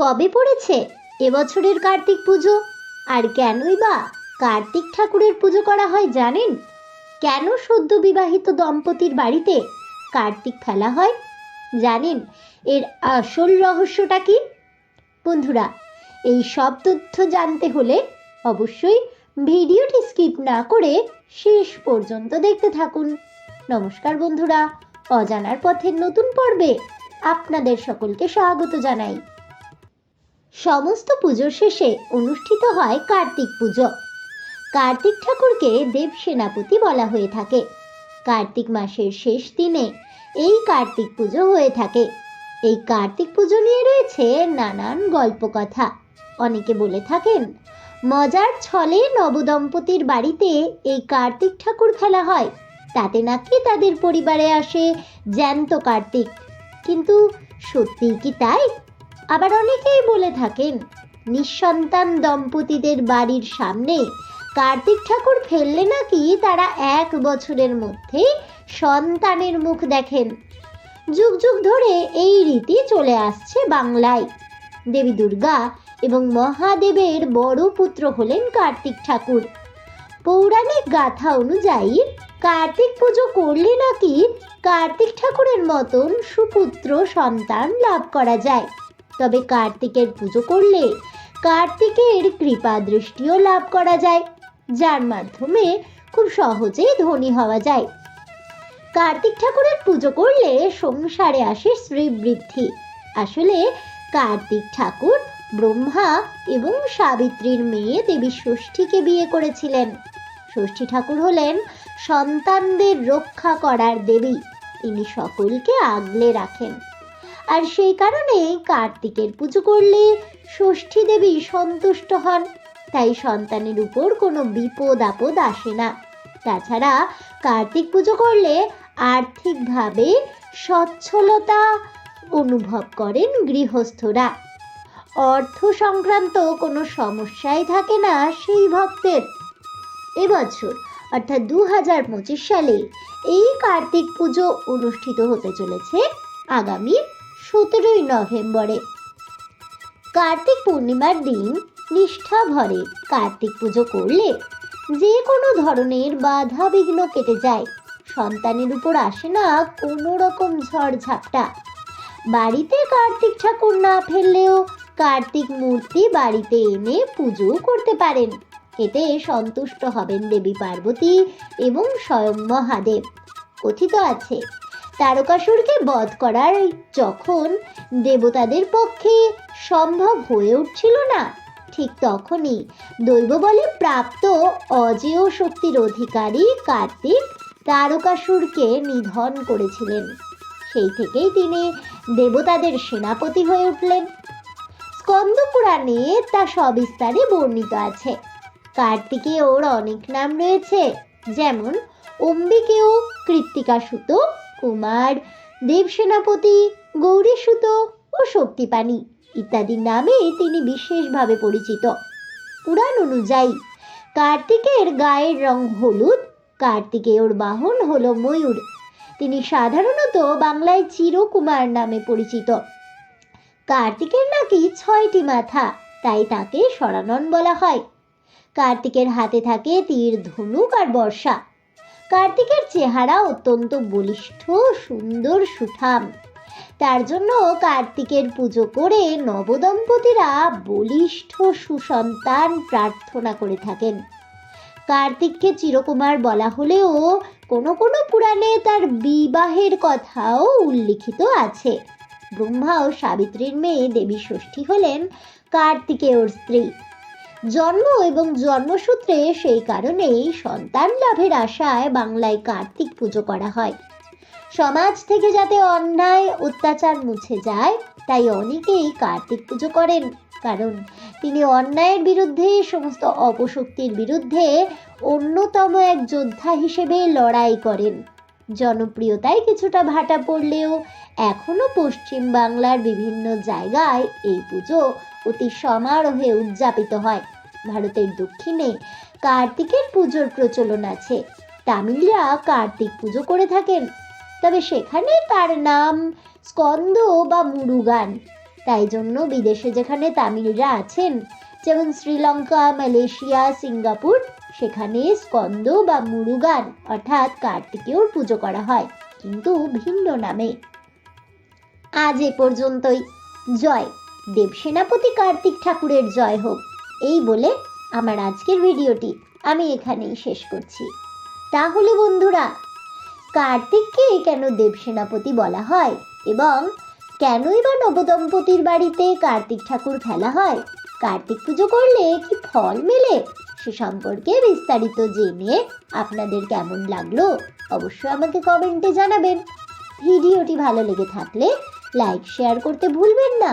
কবে পড়েছে? এবছরের কার্তিক পুজো? আর কেনই বা কার্তিক ঠাকুরের পুজো করা হয় জানেন? কেন সদ্য বিবাহিত দম্পতির বাড়িতে কার্তিক ফেলা হয়? জানেন, এর আসল রহস্যটা কি? বন্ধুরা, এই সব তথ্য জানতে হলে অবশ্যই ভিডিওটি স্কিপ না করে শেষ পর্যন্ত দেখতে থাকুন। নমস্কার বন্ধুরা, অজানার পথের নতুন পর্বে আপনাদের সকলকে স্বাগত জানাই। সমস্ত পুজোর শেষে অনুষ্ঠিত হয় কার্তিক পুজো। কার্তিক ঠাকুরকে দেব সেনাপতি বলা হয়ে থাকে। কার্তিক মাসের শেষ দিনে এই কার্তিক পুজো হয়ে থাকে। এই কার্তিক পুজো নিয়ে রয়েছে নানান গল্পকথা। অনেকে বলে থাকেন, মজার ছলে নবদম্পতির বাড়িতে এই কার্তিক ঠাকুর খেলা হয়। তাতে নাকি তাদের পরিবারে আসে জ্যান্ত কার্তিক। কিন্তু সত্যিই কি তাই? আবার অনেকেই বলে থাকেন, নিঃসন্তান দম্পতিদের বাড়ির সামনে কার্তিক ঠাকুর ফেললে নাকি তারা এক বছরের মধ্যে সন্তানের মুখ দেখেন। যুগ যুগ ধরে এই রীতি চলে আসছে বাংলায়। দেবী দুর্গা এবং মহাদেবের বড় পুত্র হলেন কার্তিক ঠাকুর। পৌরাণিক গাথা অনুযায়ী কার্তিক পুজো করলে নাকি কার্তিক ঠাকুরের মতন সুপুত্র সন্তান লাভ করা যায়। তবে কার্তিকের পুজো করলে কার্তিকের কৃপা দৃষ্টিও লাভ করা যায়, যার মাধ্যমে খুব সহজেই ধনী হওয়া যায়। কার্তিক ঠাকুরের পুজো করলে সংসারে আসে শ্রীবৃদ্ধি। আসলে কার্তিক ঠাকুর ব্রহ্মা এবং সাবিত্রীর মেয়ে দেবী ষষ্ঠীকে বিয়ে করেছিলেন। ষষ্ঠী ঠাকুর হলেন সন্তানদের রক্ষা করার দেবী। তিনি সকলকে আগলে রাখেন। আর সেই কারণে কার্তিকের পুজো করলে ষষ্ঠী দেবী সন্তুষ্ট হন। তাই সন্তানের উপর কোনো বিপদ আপদ আসে না। তাছাড়া কার্তিক পুজো করলে আর্থিকভাবে সচ্ছলতা অনুভব করেন গৃহস্থরা। অর্থ সংক্রান্ত কোনো সমস্যাই থাকে না সেই ভক্তের। এবছর, অর্থাৎ দু হাজার পঁচিশ সালে, এই কার্তিক পুজো অনুষ্ঠিত হতে চলেছে আগামী সতেরোই নভেম্বরে। কার্তিক পূর্ণিমার দিন নিষ্ঠা ভরে। কার্তিক পুজো করলে যে কোনো ধরনের বাধা বিঘ্ন কেটে যায়। সন্তানের উপর আসে না কোনো রকম ঝড় ঝাপটা। বাড়িতে কার্তিক ঠাকুর না ফেললেও কার্তিক মূর্তি বাড়িতে এনে পুজো করতে পারেন। এতে সন্তুষ্ট হবেন দেবী পার্বতী এবং স্বয়ং মহাদেব। কথিত আছে তারকাসুরকে বধ করার যখন দেবতাদের পক্ষে সম্ভব হয়ে উঠছিল না, ঠিক তখনই দৈব বলে প্রাপ্ত অজেয় শক্তির অধিকারী কার্তিক তারকাসুরকে নিধন করেছিলেন। সেই থেকেই তিনি দেবতাদের সেনাপতি হয়ে উঠলেন। স্কন্দ পুরাণে তা সবিস্তারে বর্ণিত আছে। কার্তিকে ওর অনেক নাম রয়েছে, যেমন অম্বিকেয় কৃত্তিকা সুত কুমার, দেবসেনাপতি গৌরী সুত ও শক্তিপাণি ইত্যাদি নামে তিনি বিশেষভাবে পরিচিত। পুরাণ অনুযায়ী, কার্তিকের গায়ের রং হলুদ, কার্তিকেয়র বাহন হল ময়ূর। তিনি সাধারণত বাংলায় চিরকুমার নামে পরিচিত। কার্তিকের নাকি ছয়টি মাথা, তাই তাকে সরানন বলা হয়। কার্তিকের হাতে থাকে তীর, ধনুক আর বর্ষা। কার্তিকের চেহারা অত্যন্ত বলিষ্ঠ, সুন্দর, সুঠাম। তার জন্য কার্তিকের পুজো করে নবদম্পতিরা বলিষ্ঠ, সুসন্তান প্রার্থনা করে থাকেন। কার্তিককে চিরকুমার বলা হলেও কোনো কোনো পুরাণে তার বিবাহের কথাও উল্লিখিত আছে। ব্রহ্মা ও সাবিত্রীর মেয়ে দেবী ষষ্ঠী হলেন কার্তিকেয়র স্ত্রী। জন্ম এবং জন্মসূত্রে সেই কারণেই সন্তান লাভের আশায় বাংলায় কার্তিক পুজো করা হয়। সমাজ থেকে যাতে অন্যায়, অত্যাচার মুছে যায়, তাই অনেকেই কার্তিক পুজো করেন। কারণ তিনি অন্যায়ের বিরুদ্ধে, সমস্ত অপশক্তির বিরুদ্ধে অন্যতম এক যোদ্ধা হিসেবে লড়াই করেন। জনপ্রিয়তায় কিছুটা ভাটা পড়লেও এখনও পশ্চিম বাংলার বিভিন্ন জায়গায় এই পুজো অতি সমারোহে উদযাপিত হয়। ভারতের দক্ষিণে কার্তিকের পুজোর প্রচলন আছে। তামিলরা কার্তিক পুজো করে থাকেন। তবে সেখানে তার নাম স্কন্দ বা মুরুগান। তাই জন্য বিদেশে যেখানে তামিলরা আছেন, যেমন শ্রীলঙ্কা, মালয়েশিয়া, সিঙ্গাপুর, সেখানে স্কন্দ বা মুরুগান, অর্থাৎ কার্তিকেয়র পুজো করা হয়, কিন্তু ভিন্ন নামে। আজ এ পর্যন্তই। জয়। দেবসেনাপতি কার্তিক ঠাকুরের জয় হোক। এই বলে আমার আজকের ভিডিওটি আমি এখানেই শেষ করছি। তাহলে বন্ধুরা, কার্তিককে কেন দেবসেনাপতি বলা হয় এবং কেনই বা নবদম্পতির বাড়িতে কার্তিক ঠাকুর ফেলা হয়? কার্তিক পুজো করলে কি ফল মেলে? সে সম্পর্কে বিস্তারিত জেনে আপনাদের কেমন লাগল অবশ্যই আমাকে কমেন্টে জানাবেন। ভিডিওটি ভালো লেগে থাকলে লাইক, শেয়ার করতে ভুলবেন না।